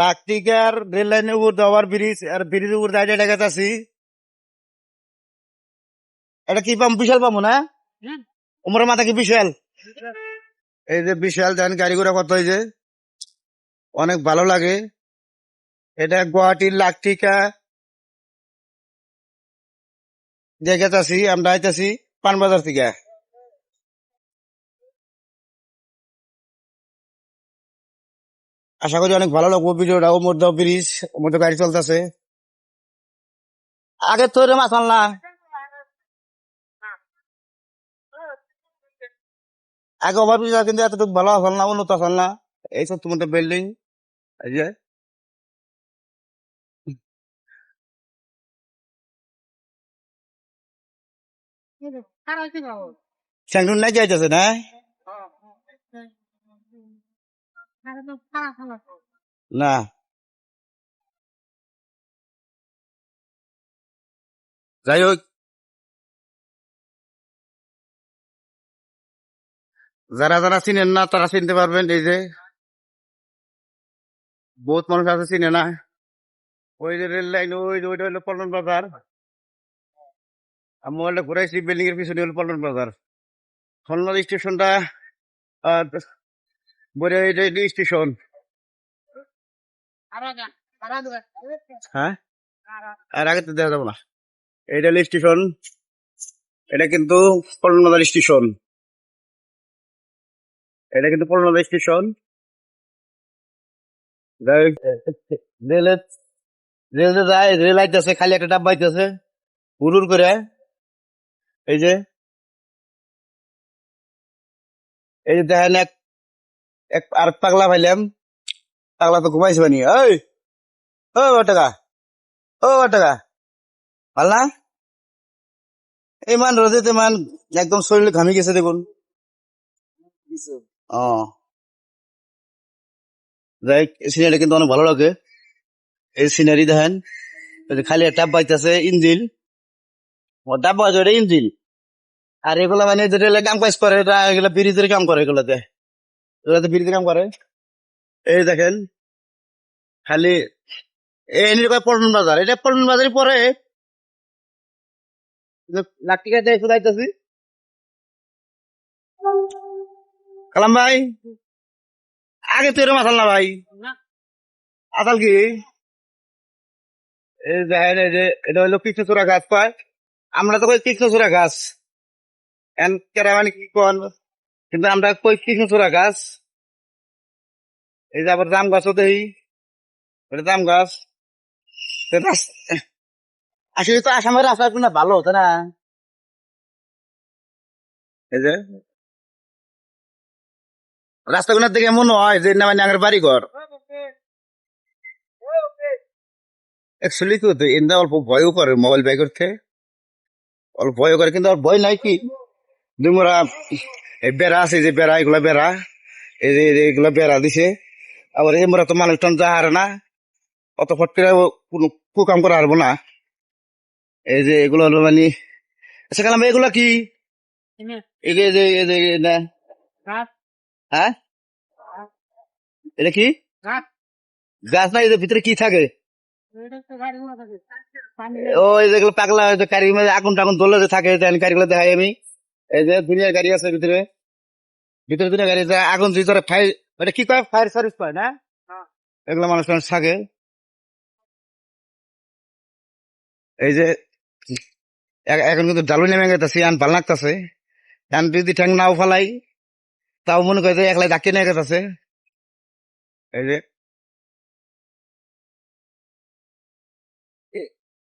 লাকটিকার rail লাইনের উপর দেওয়ার ব্রিজ আর ব্রিজের উপর দাঁড়িয়ে দেখা যাচ্ছি এটা কি পাম বিশাল পাবো না? উমরের মাথা কি বিশাল? এই যে বিশাল জান গাড়ি ঘোড়া কত হয়েছে অনেক ভালো লাগে। এটা গুয়াহাটির লাকটিকা দেখে আমরা আইতাছি পানবাজার থেকে। আশা করি অনেক ভালো লাগবো ভিডিওটা। ওর মধ্যে ব্রিজ ওর মধ্যে গাড়ি চলতেছে। আগে তো রে মাছ না। আগে ওভার ব্রিজ কিন্তু এতটুকু ভালো আসল না, উন্নত আসল না। এই সব তোমার বিল্ডিং এই যে। স্যাংটুন নাই যাইতেছে না? না। যাই হোক। যারা যারা চিনেন না, তারা চিনতে পারবেন এই যে। বহুত মানুষ আছে চিনে না। ওই যে রেল লাইন, ওই যে ওইটা হলো পল্টন বাজার। আমি মোবাইলটা ঘুরাইছি বিল্ডিং এর পিছনে হলো পল্টন বাজার। খুলনা স্টেশনটা বলে স্টেশন। হ্যাঁ? আর আগে। তো দেখা যাব না। এটা স্টেশন এটা কিন্তু পল্টন স্টেশন। এটা কিন্তু পল্টন স্টেশন। রেল রেল যায় রেল আইতেছে খালি একটা ডাব্বা আইতেছে। হুড়ুর করে। এই যে। এই যে দেখেন এক এক আর পাগলা পাইলাম পাগলা তো ঘুমাইছে বানি ওই ও টাকা ও টাকা ভালো না ইমান মান রোদে মান একদম শরীরে ঘামি গেছে দেখুন। ও। যাই সিনারি কিন্তু অনেক ভালো লাগে। এই সিনারি দেখেন খালি একটা পাইতেছে ইঞ্জিল। ও আছে ওটা ইঞ্জিল। আর এগুলা মানে যে রেলে কাম কাজ করে এগুলা ব্রিজের কাম করে এগুলাতে। এগুলাতে ব্রিজের কাম করে। এই দেখেন খালি এই এনে পল্টন বাজার এটা পল্টন বাজারে পরে। লাখ টাকা দিয়ে শুধু কালাম ভাই আগে তো এরকম আসাল না ভাই। আসাল কি? এই দেখেন এই যে এটা হলো কৃষ্ণচূড়া গাছ পায় আমরা তো কই কৃষ্ণচূড়া গাছ। এন কেরা মানে কি কন? কিন্তু আমরা কই কৃষ্ণচূড়া গাছ? এই যে আবার জাম গাছও দেই জাম গাছ। আসলে তো আসামের রাস্তা না ভালো হতো না? এই যে। রাস্তাগুলোর দেখে মনে হয় যে না মানে আমার বাড়ি ঘর অ্যাকচুয়ালি কি হতো এন্দা অল্প ভয়ও করে মোবাইল বাই করতে। অল্প ভয় করে, কিন্তু ভয় নাই কি? দুমরা এই বেড়া আছে যে বেড়া এগুলা বেড়া। এই যে যে এগুলা বেড়া দিছে। আবার এই মোরা তো মানুষ টান যাহার না অত ফট করে কোনো কুকাম করা হারবো না। এই যে এগুলো হলো মানে আচ্ছা কালাম ভাই, এগুলা কি? এই যে এই যে যে যে- হ্যাঁ? এটা কি? গাছ। না এই যে ভিতরে কি থাকে? ও এই যেগুলো পাগলা ওই যে আগুন টাগুন যে থাকে যে গাড়িগুলো দেখাই আমি। এই যে দুনিয়ার গাড়ি আছে ভিতরে ভিতরে দুনিয়া গাড়ি যে আগুন ভিতরে ফায়ার ওটা কি কয়? ফায়ার সার্ভিস পায় না? এগুলো মানুষ মানুষ থাকে। এই যে এখন কিন্তু ডালু নেমে গেছে আন ভালো লাগতেছে। এখন যদি ঠ্যাং নাও ফেলাই তাও মনে করে যে একলাই ডাকিয়ে নিয়ে গেছে। এই যে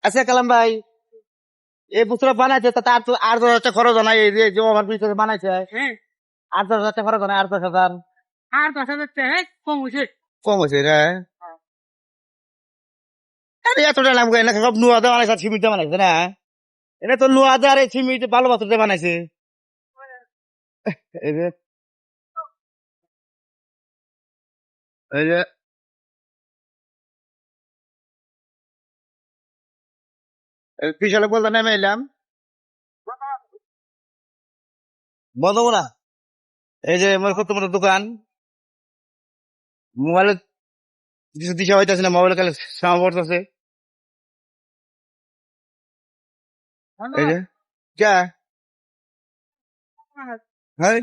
আচ্ছা কালাম ভাই এই বুসরা বানাইছে তা তার তো আর দশ হাজার খরচ হয় এই যে ওভার ব্রিজ বানাইছে। আট দশ হাজার খরচ হয় আট দশ হাজার। আর দশ হাজার কম হয়েছে কম হয়েছে রে। আরে এতটা নাম করে না সব নুয়া দিয়ে বানাইছে সিমিট বানাইছে না? এটা তো নুয়া দিয়ে আর এই সিমিট ভালো বানাইছে। এই যে। এই যে। বিশালে বলতে নেমে এলাম বন্ধ না। এই যে আমার কত বড় দোকান। মোবাইলের কিছু দিশা হইতেছে না মোবাইল কালে সামা পড়তেছে। এই যে। যা হ্যাঁ।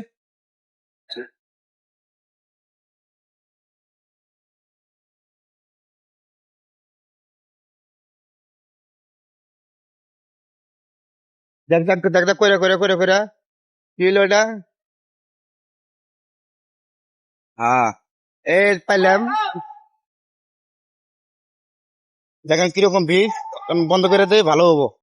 দেখ দেখ দেখ দেখ করে করে করে করে কি হলো এটা? হ্যাঁ এই পাইলাম। দেখেন কীরকম ভিড়। বন্ধ করে দেয় ভালো হব।